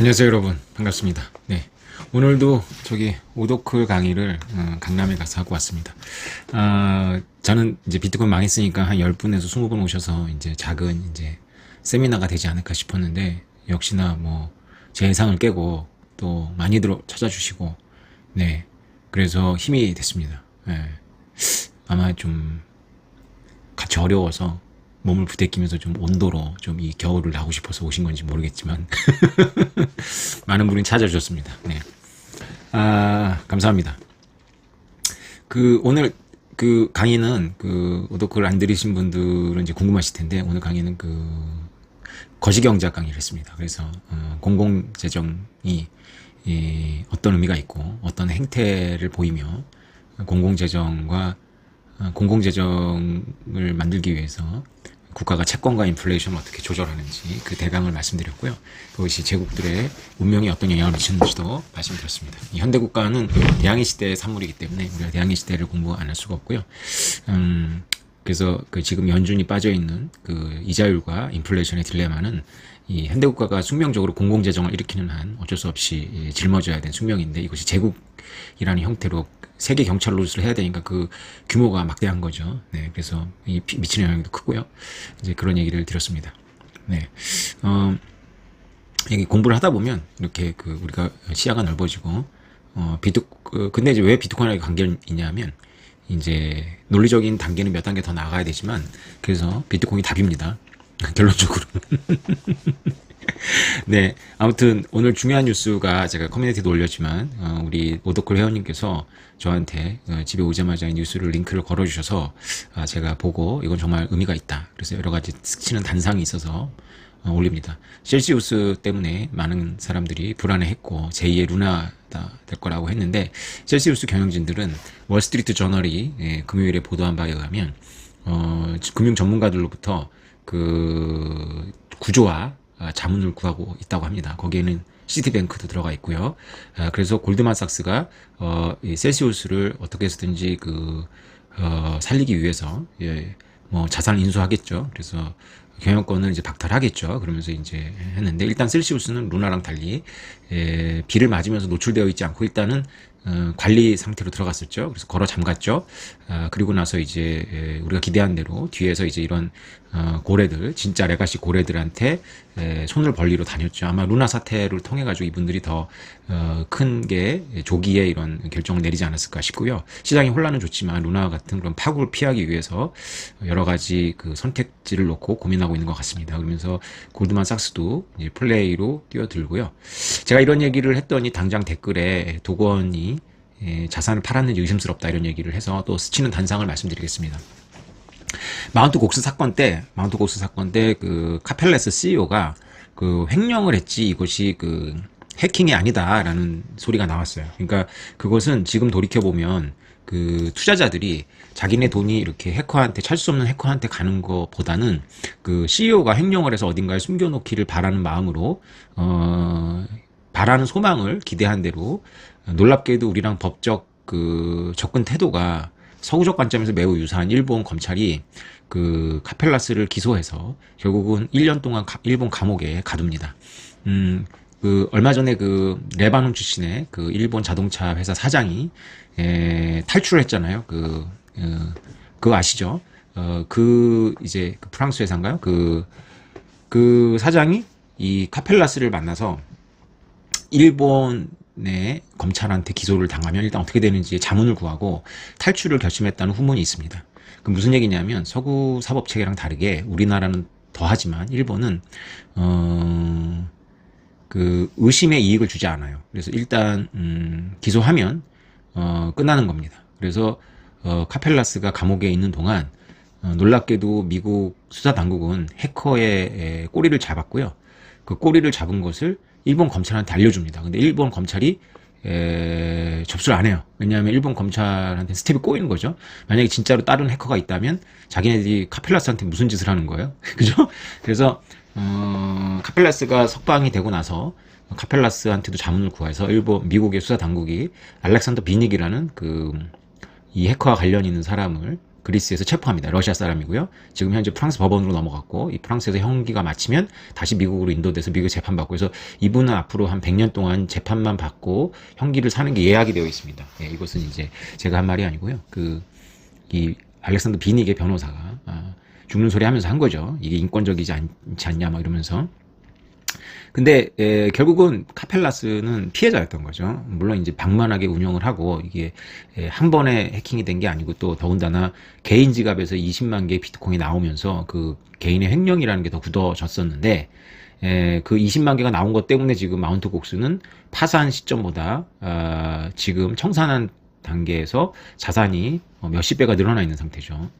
안녕하세요 여러분. 반갑습니다. 네. 오늘도 저기 오도클 강의를 어, 강남에 가서 하고 왔습니다. 아 저는 이제 비트코인 망했으니까 한 10분에서 20분 오셔서 이제 작은 이제 세미나가 되지 않을까 싶었는데 역시나 뭐 제 예상을 깨고 또 많이들 찾아주시고 네. 그래서 힘이 됐습니다. 네. 아마 좀 같이 어려워서 몸을 부대끼면서 좀 온도로 좀 이 겨울을 나고 싶어서 오신 건지 모르겠지만 많은 분이 찾아주셨습니다. 네. 아, 감사합니다. 그 오늘 그 강의는 그 오도크를 안 들으신 분들은 이제 궁금하실 텐데 오늘 강의는 그 거시경제학 강의를 했습니다. 그래서 어, 공공재정이 이 어떤 의미가 있고 어떤 행태를 보이며 공공재정과 어, 공공재정을 만들기 위해서 국가가 채권과 인플레이션을 어떻게 조절하는지 그 대강을 말씀드렸고요. 그것이 제국들의 운명에 어떤 영향을 미치는지도 말씀드렸습니다. 이 현대 국가는 대항해 시대의 산물이기 때문에 우리가 대항해 시대를 공부 안 할 수가 없고요. 음, 그래서 그 지금 연준이 빠져 있는 그 이자율과 인플레이션의 딜레마는 이 현대 국가가 숙명적으로 공공재정을 일으키는 한 어쩔 수 없이 예, 짊어져야 되는 숙명인데 이것이 제국이라는 형태로 세계 경찰 노릇을 해야 되니까 그 규모가 막대한 거죠. 네, 그래서 이 피- 미치는 영향도 크고요. 이제 그런 얘기를 드렸습니다. 네, 어, 여기 공부를 하다 보면 이렇게 그 우리가 시야가 넓어지고 어 비트 그 근데 이제 왜 비트코인하고 관계가 있냐면 이제 논리적인 단계는 몇 단계 더 나가야 되지만 그래서 비트코인이 답입니다. 결론적으로. 네, 아무튼 오늘 중요한 뉴스가 제가 커뮤니티도 올렸지만 어, 우리 오더클 회원님께서 저한테 어, 집에 오자마자 이 뉴스를 링크를 걸어주셔서 아, 제가 보고 이건 정말 의미가 있다. 그래서 여러 가지 스치는 단상이 있어서 어, 올립니다. 셀시우스 때문에 많은 사람들이 불안해했고 제2의 루나다 될 거라고 했는데 셀시우스 경영진들은 월스트리트 저널이 예, 금요일에 보도한 바에 의하면 어, 금융 전문가들로부터 그 구조화 아, 자문을 구하고 있다고 합니다. 거기에는 시티뱅크도 들어가 있고요. 아, 그래서 골드만삭스가 어, 이 셀시우스를 어떻게 해서든지 그 어, 살리기 위해서 예, 뭐 자산을 인수하겠죠. 그래서 경영권을 이제 박탈하겠죠. 그러면서 이제 했는데 일단 셀시우스는 루나랑 달리 에, 비를 맞으면서 노출되어 있지 않고 일단은 어, 관리 상태로 들어갔었죠. 그래서 걸어 잠갔죠. 아, 그리고 나서 이제 에, 우리가 기대한 대로 뒤에서 이제 이런 어, 고래들, 진짜 레가시 고래들한테 에, 손을 벌리러 다녔죠. 아마 루나 사태를 통해 가지고 이분들이 더 어, 큰게 조기에 이런 결정을 내리지 않았을까 싶고요. 시장의 혼란은 좋지만 루나 같은 그런 파국을 피하기 위해서 여러 가지 그 선택지를 놓고 고민하고 있는 것 같습니다. 그러면서 골드만삭스도 플레이로 뛰어들고요. 제가 이런 얘기를 했더니 당장 댓글에 도건이 예, 자산을 팔았는지 의심스럽다 이런 얘기를 해서 또 스치는 단상을 말씀드리겠습니다. 마운트 곡스 사건 때, 마운트 곡스 사건 때 그 카펠레스 CEO가 그 횡령을 했지 이것이 그 해킹이 아니다라는 소리가 나왔어요. 그러니까 그것은 지금 돌이켜 보면 그 투자자들이 자기네 돈이 이렇게 해커한테 찰 수 없는 해커한테 가는 것보다는 그 CEO가 횡령을 해서 어딘가에 숨겨놓기를 바라는 마음으로 어 바라는 소망을 기대한 대로 놀랍게도 우리랑 법적 그 접근 태도가 서구적 관점에서 매우 유사한 일본 검찰이 그 카펠라스를 기소해서 결국은 1년 동안 가- 일본 감옥에 가둡니다. 음, 그 얼마 전에 그 레바논 출신의 그 일본 자동차 회사 사장이 에, 탈출을 했잖아요. 그 어, 그거 아시죠? 어, 그 이제 그 프랑스 회사인가요? 그그 사장이 이 카펠라스를 만나서 일본 의 검찰한테 기소를 당하면 일단 어떻게 되는지 자문을 구하고 탈출을 결심했다는 후문이 있습니다. 그 무슨 얘기냐면 서구 사법 체계랑 다르게 우리나라는 더하지만 일본은 어, 그 의심의 이익을 주지 않아요. 그래서 일단 음, 기소하면 어, 끝나는 겁니다. 그래서 어, 카펠라스가 감옥에 있는 동안 어, 놀랍게도 미국 수사 당국은 해커의 에, 꼬리를 잡았고요. 그 꼬리를 잡은 것을 일본 검찰한테 알려줍니다. 근데 일본 검찰이 에, 접수를 안 해요. 왜냐하면 일본 검찰한테 스텝이 꼬이는 거죠. 만약에 진짜로 다른 해커가 있다면 자기네들이 카펠라스한테 무슨 짓을 하는 거예요. 그죠? 그래서 어, 카펠라스가 석방이 되고 나서 카펠라스한테도 자문을 구해서 일본 미국의 수사 당국이 알렉산더 비닉이라는 그 이 해커와 관련 있는 사람을 그리스에서 체포합니다. 러시아 사람이고요. 지금 현재 프랑스 법원으로 넘어갔고 이 프랑스에서 형기가 마치면 다시 미국으로 인도돼서 미국 재판받고 그래서 이분은 앞으로 한 100년 동안 재판만 받고 형기를 사는 게 예약이 되어 있습니다. 예, 이것은 이제 제가 한 말이 아니고요. 그 이 알렉산더 비닉의 변호사가 아, 죽는 소리 하면서 한 거죠. 이게 인권적이지 않 지 않냐 막 이러면서 근데 에, 결국은 카펠라스는 피해자였던 거죠. 물론 이제 방만하게 운영을 하고 이게 에, 한 번에 해킹이 된 게 아니고 또 더군다나 개인 지갑에서 20만 개의 비트코인이 나오면서 그 개인의 횡령이라는 게 더 굳어졌었는데 에, 그 20만 개가 나온 것 때문에 지금 마운트 곡스는 파산 시점보다 아, 지금 청산한 단계에서 자산이 어, 몇십 배가 늘어나 있는 상태죠.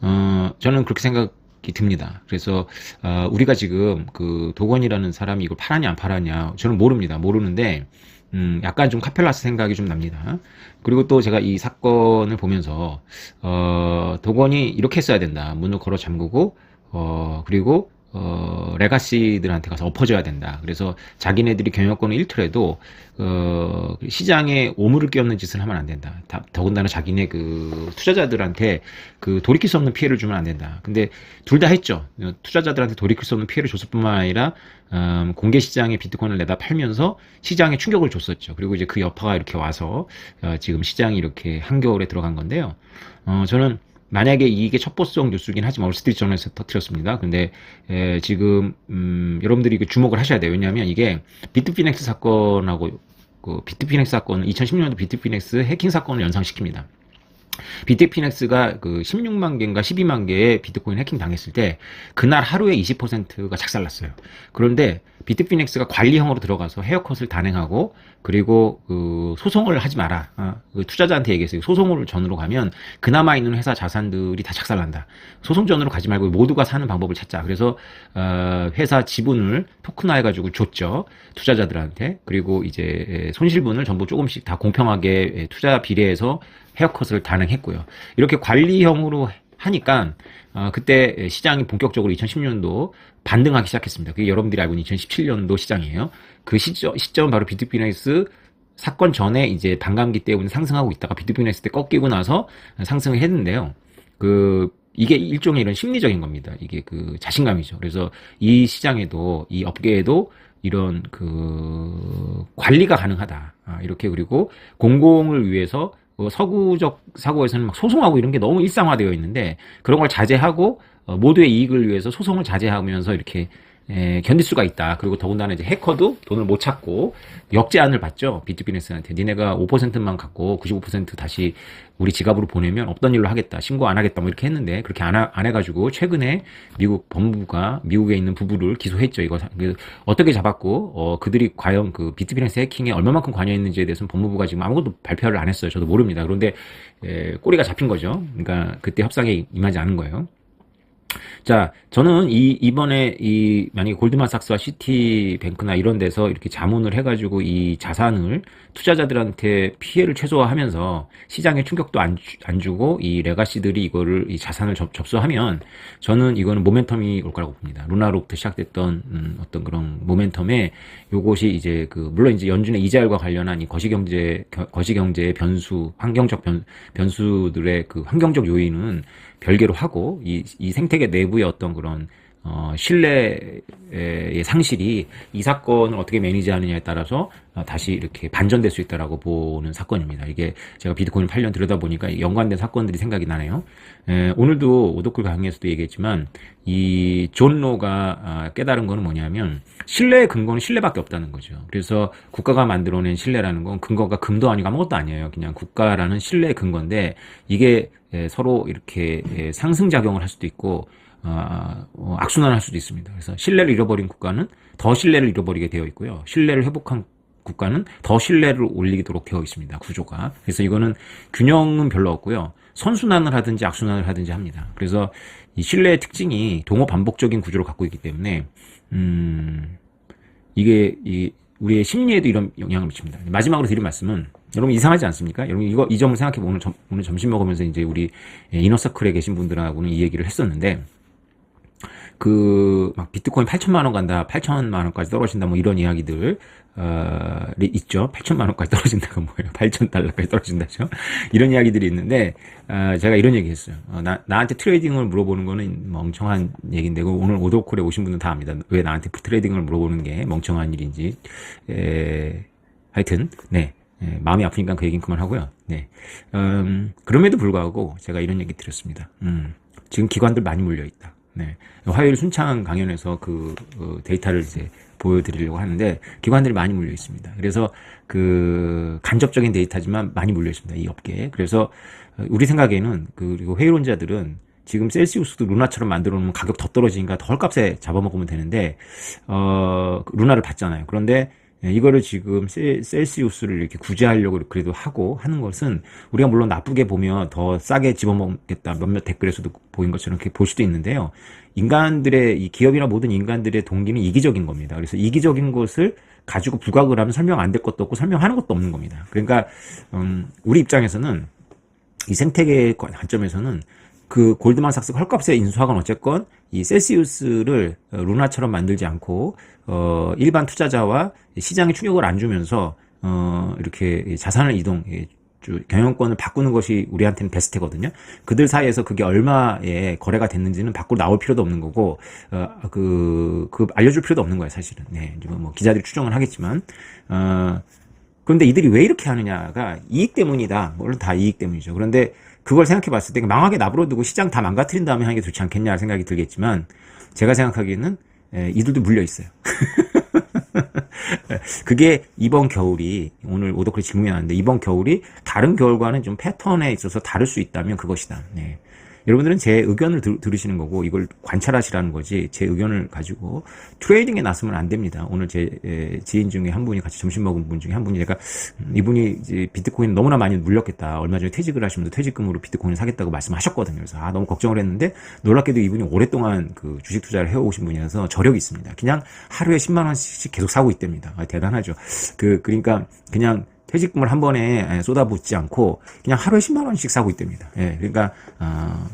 어, 저는 그렇게 생각이 듭니다. 그래서, 어, 우리가 지금 그 도건이라는 사람이 이걸 팔았냐, 안 팔았냐, 저는 모릅니다. 모르는데, 음, 약간 좀 카펠라스 생각이 좀 납니다. 그리고 또 제가 이 사건을 보면서, 어, 도건이 이렇게 했어야 된다. 문을 걸어 잠그고, 어, 그리고, 어, 레가시들한테 가서 엎어져야 된다. 그래서 자기네들이 경영권을 잃더라도, 어, 시장에 오물을 끼얹는 짓을 하면 안 된다. 다- 더군다나 자기네 그 투자자들한테 그 돌이킬 수 없는 피해를 주면 안 된다. 근데 둘 다 했죠. 어, 투자자들한테 돌이킬 수 없는 피해를 줬을 뿐만 아니라, 음, 공개 시장에 비트코인을 내다 팔면서 시장에 충격을 줬었죠. 그리고 이제 그 여파가 이렇게 와서, 어, 지금 시장이 이렇게 한겨울에 들어간 건데요. 어, 저는 만약에 이게 첩보성 뉴스긴 하지만 월스트리트 저널에서 터뜨렸습니다. 근데 에, 지금 음, 여러분들이 그 주목을 하셔야 돼요. 왜냐하면 이게 비트피넥스 사건하고 그 비트피넥스 사건은 2016년도 비트피넥스 해킹 사건을 연상시킵니다. 비트피넥스가 그 16만 개인가 12만 개의 비트코인 해킹 당했을 때 그날 하루에 20%가 작살났어요. 그런데 비트피넥스가 관리형으로 들어가서 헤어컷을 단행하고 그리고 그 소송을 하지 마라. 아, 그 투자자한테 얘기했어요. 소송을 전으로 가면 그나마 있는 회사 자산들이 다 작살난다. 소송 전으로 가지 말고 모두가 사는 방법을 찾자. 그래서 어, 회사 지분을 토큰화해 가지고 줬죠. 투자자들한테. 그리고 이제 손실분을 전부 조금씩 다 공평하게 투자 비례해서 헤어컷을 단행했고요. 이렇게 관리형으로 하니까 어, 그때 시장이 본격적으로 2016년도 반등하기 시작했습니다. 그게 여러분들이 알고 있는 2017년도 시장이에요. 그 시점, 시점은 바로 비트비트스 사건 전에 이제 반감기 때문에 상승하고 있다가 비트비트스 때 꺾이고 나서 상승을 했는데요. 그 이게 일종의 이런 심리적인 겁니다. 이게 그 자신감이죠. 그래서 이 시장에도 이 업계에도 이런 그 관리가 가능하다. 아, 이렇게 그리고 공공을 위해서 어, 서구적 사고에서는 막 소송하고 이런 게 너무 일상화되어 있는데 그런 걸 자제하고 어, 모두의 이익을 위해서 소송을 자제하면서 이렇게 에, 견딜 수가 있다. 그리고 더군다나 이제 해커도 돈을 못 찾고 역제안을 받죠. 비트비네스한테. 니네가 5%만 갖고 95% 다시 우리 지갑으로 보내면 없던 일로 하겠다. 신고 안 하겠다. 뭐 이렇게 했는데 그렇게 안, 하- 안 해가지고 최근에 미국 법무부가 미국에 있는 부부를 기소했죠. 이거 사- 그 어떻게 잡았고 어, 그들이 과연 그 비트비네스 해킹에 얼마만큼 관여했는지에 대해서는 법무부가 지금 아무것도 발표를 안 했어요. 저도 모릅니다. 그런데 에, 꼬리가 잡힌 거죠. 그러니까 그때 협상에 임하지 않은 거예요. 자, 저는 이, 이번에 이, 만약에 골드만삭스와 시티뱅크나 이런 데서 이렇게 자문을 해가지고 이 자산을 투자자들한테 피해를 최소화하면서 시장에 충격도 안, 주- 안 주고 이 레가시들이 이거를, 이 자산을 접, 접수하면 저는 이거는 모멘텀이 올 거라고 봅니다. 루나로부터 시작됐던 음, 어떤 그런 모멘텀에 요것이 이제 그, 물론 이제 연준의 이자율과 관련한 이 거시경제, 겨- 거시경제의 변수, 환경적 변, 변수들의 그 환경적 요인은 별개로 하고 이, 이 생태계 내부의 어떤 그런 어, 신뢰의 상실이 이 사건을 어떻게 매니지하느냐에 따라서 어, 다시 이렇게 반전될 수 있다라고 보는 사건입니다. 이게 제가 비트코인 8년 들여다 보니까 연관된 사건들이 생각이 나네요. 에, 오늘도 오도클 강의에서도 얘기했지만 이 존로가 아, 깨달은 거는 뭐냐면 신뢰의 근거는 신뢰밖에 없다는 거죠. 그래서 국가가 만들어낸 신뢰라는 건 근거가 금도 아니고 아무것도 아니에요. 그냥 국가라는 신뢰의 근거인데 이게 에, 서로 이렇게 에, 상승작용을 할 수도 있고 어, 어, 악순환할 수도 있습니다. 그래서 신뢰를 잃어버린 국가는 더 신뢰를 잃어버리게 되어 있고요. 신뢰를 회복한 국가는 더 신뢰를 올리도록 되어 있습니다. 구조가. 그래서 이거는 균형은 별로 없고요. 선순환을 하든지 악순환을 하든지 합니다. 그래서 이 신뢰의 특징이 동호 반복적인 구조를 갖고 있기 때문에 음, 이게 이 우리의 심리에도 이런 영향을 미칩니다. 마지막으로 드릴 말씀은 여러분 이상하지 않습니까? 여러분 이거 이 점을 생각해 보면 오늘, 점, 오늘 점심 먹으면서 이제 우리 이너서클에 계신 분들하고는 이 얘기를 했었는데 그, 막 비트코인 8천만 원 간다, 8천만 원까지 떨어진다, 뭐 이런 이야기들, 어, 있죠. 8천만 원까지 떨어진다가 뭐예요? 8천 달러까지 떨어진다죠. 이런 이야기들이 있는데, 어, 제가 이런 얘기 했어요. 어, 나, 나한테 트레이딩을 물어보는 거는 멍청한 얘기인데, 그 오늘 오도콜에 오신 분은 다 압니다. 왜 나한테 트레이딩을 물어보는 게 멍청한 일인지. 에, 하여튼, 네. 예, 마음이 아프니까 그 얘기는 그만하고요. 네. 음, 그럼에도 불구하고 제가 이런 얘기 드렸습니다. 음, 지금 기관들 많이 몰려있다. 네. 화요일 순창 강연에서 그 어, 데이터를 이제 보여드리려고 하는데 기관들이 많이 몰려 있습니다. 그래서 그 간접적인 데이터지만 많이 몰려 있습니다. 이 업계에. 그래서 어, 우리 생각에는 그, 그리고 회의론자들은 지금 셀시우스도 루나처럼 만들어 놓으면 가격 더 떨어지니까 더 헐값에 잡아먹으면 되는데 어 루나를 봤잖아요. 그런데 예, 이거를 지금 셀, 셀시우스를 이렇게 구제하려고 그래도 하고 하는 것은 우리가 물론 나쁘게 보면 더 싸게 집어먹겠다 몇몇 댓글에서도 보인 것처럼 이렇게 볼 수도 있는데요. 인간들의 이 기업이나 모든 인간들의 동기는 이기적인 겁니다. 그래서 이기적인 것을 가지고 부각을 하면 설명 안 될 것도 없고 설명하는 것도 없는 겁니다. 그러니까 음, 우리 입장에서는 이 생태계의 관점에서는 그 골드만삭스 헐값에 인수하건 어쨌건 이 셀시우스를 어, 루나처럼 만들지 않고 어 일반 투자자와 시장에 충격을 안 주면서 어 이렇게 자산을 이동 경영권을 바꾸는 것이 우리한테는 베스트거든요. 그들 사이에서 그게 얼마에 거래가 됐는지는 밖으로 나올 필요도 없는 거고 어 그 그 알려줄 필요도 없는 거예요, 사실은. 네, 뭐 기자들이 추정을 하겠지만 어 그런데 이들이 왜 이렇게 하느냐가 이익 때문이다. 물론 다 이익 때문이죠. 그런데 그걸 생각해 봤을 때 망하게 나불어두고 시장 다 망가뜨린 다음에 하는 게 좋지 않겠냐 생각이 들겠지만 제가 생각하기에는 에, 이들도 물려 있어요. 그게 이번 겨울이 오늘 오더클 질문이 나왔는데 이번 겨울이 다른 겨울과는 좀 패턴에 있어서 다를 수 있다면 그것이다. 네. 여러분들은 제 의견을 들, 으시는 거고 이걸 관찰하시라는 거지 제 의견을 가지고 트레이딩에 나서면 안 됩니다. 오늘 제 에, 지인 중에 한 분이 같이 점심 먹은 분 중에 한 분이 내가 음, 이분이 이제 비트코인 너무나 많이 물렸겠다. 얼마 전에 퇴직을 하시면서 퇴직금으로 비트코인을 사겠다고 말씀하셨거든요. 그래서 아 너무 걱정을 했는데 놀랍게도 이분이 오랫동안 그 주식 투자를 해오신 분이라서 저력이 있습니다. 그냥 하루에 10만 원씩 계속 사고 있답니다. 아, 대단하죠. 그 그러니까 그냥 퇴직금을 한 번에 예, 쏟아붓지 않고 그냥 하루에 10만 원씩 사고 있답니다. 예, 그러니까 어,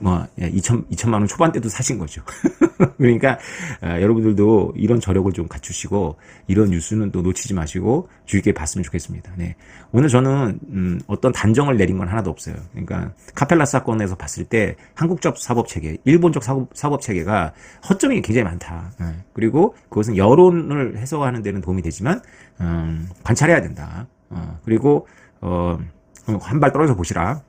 뭐 2천 예, 2천만 원 초반대도 사신 거죠. 그러니까 어, 여러분들도 이런 저력을 좀 갖추시고 이런 뉴스는 또 놓치지 마시고 주의 깊게 봤으면 좋겠습니다. 네. 오늘 저는 음, 어떤 단정을 내린 건 하나도 없어요. 그러니까 카펠라 사건에서 봤을 때 한국적 사법 체계, 일본적 사법, 사법 체계가 허점이 굉장히 많다. 네. 그리고 그것은 여론을 해석하는 데는 도움이 되지만 음, 관찰해야 된다. 어, 그리고 어, 한 발 떨어져 보시라.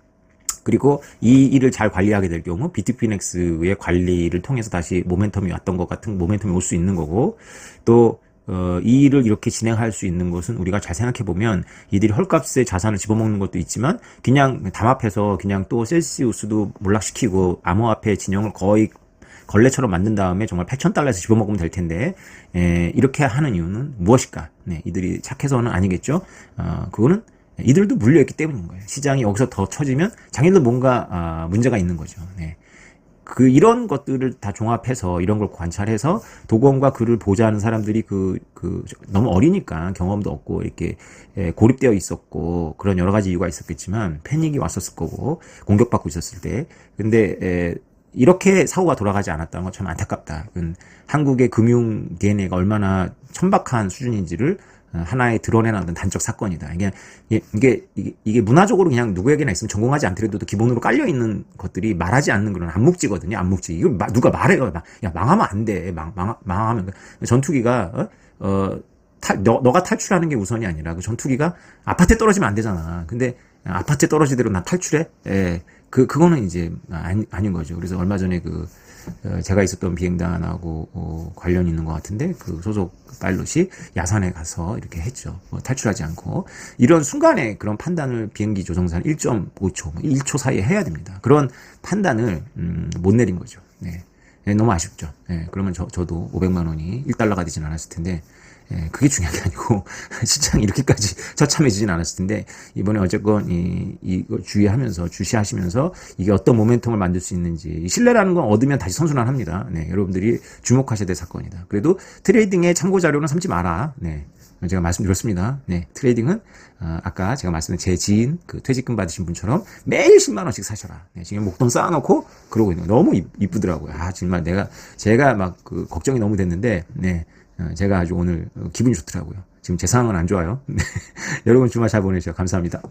그리고 이 일을 잘 관리하게 될 경우 비트피넥스의 관리를 통해서 다시 모멘텀이 왔던 것 같은 모멘텀이 올 수 있는 거고 또 어, 이 일을 이렇게 진행할 수 있는 것은 우리가 잘 생각해 보면 이들이 헐값에 자산을 집어먹는 것도 있지만 그냥 담합해서 그냥 또 셀시우스도 몰락시키고 암호화폐 진영을 거의 걸레처럼 만든 다음에 정말 8천 달러에서 집어먹으면 될 텐데 에, 이렇게 하는 이유는 무엇일까? 네, 이들이 착해서는 아니겠죠. 어, 그거는 이들도 물려있기 때문인 거예요. 시장이 여기서 더 처지면 장애도 뭔가 아, 문제가 있는 거죠. 네. 그 이런 것들을 다 종합해서 이런 걸 관찰해서 도건과 글을 보자는 사람들이 그, 그 너무 어리니까 경험도 없고 이렇게 예, 고립되어 있었고 그런 여러 가지 이유가 있었겠지만 패닉이 왔었을 거고 공격받고 있었을 때 근데 에, 이렇게 사고가 돌아가지 않았다는 건 참 안타깝다. 한국의 금융 DNA가 얼마나 천박한 수준인지를 어, 하나의 드러내는 단적 사건이다. 이게, 이게, 이게, 문화적으로 그냥 누구에게나 있으면 전공하지 않더라도 기본으로 깔려 있는 것들이 말하지 않는 그런 암묵지거든요. 암묵지. 이거 마, 누가 말해요. 야, 망하면 안 돼. 망, 망, 망하면. 전투기가, 어, 어 탈, 너, 너가 탈출하는 게 우선이 아니라 그 전투기가 아파트에 떨어지면 안 되잖아. 근데 아파트에 떨어지대로 난 탈출해? 예. 그, 그거는 이제 아니, 아닌 거죠. 그래서 얼마 전에 그, 어, 제가 있었던 비행단하고 어, 관련 있는 것 같은데 그 소속 파일럿이 야산에 가서 이렇게 했죠. 뭐 탈출하지 않고 이런 순간에 그런 판단을 비행기 조종사는 1.5초, 1초 뭐 사이에 해야 됩니다. 그런 판단을 음, 못 내린 거죠. 네. 네, 너무 아쉽죠. 예, 그러면 저, 저도 500만 원이 1달러가 되진 않았을 텐데, 예, 그게 중요한 게 아니고, 시장이 이렇게까지 처참해지진 않았을 텐데, 이번에 어쨌건 이, 이거 주의하면서, 주시하시면서, 이게 어떤 모멘텀을 만들 수 있는지, 이 신뢰라는 건 얻으면 다시 선순환합니다. 네, 여러분들이 주목하셔야 될 사건이다. 그래도 트레이딩의 참고 자료는 삼지 마라. 네. 제가 말씀드렸습니다. 네, 트레이딩은 어, 아까 제가 말씀드린 제 지인 그 퇴직금 받으신 분처럼 매일 10만 원씩 사셔라. 네, 지금 목돈 쌓아놓고 그러고 있는 거 너무 이- 이쁘더라고요. 아 정말 내가 제가 막 그 걱정이 너무 됐는데 네, 어, 제가 아주 오늘 어, 기분이 좋더라고요. 지금 제 상황은 안 좋아요. 네. 여러분 주말 잘 보내주셔서 감사합니다.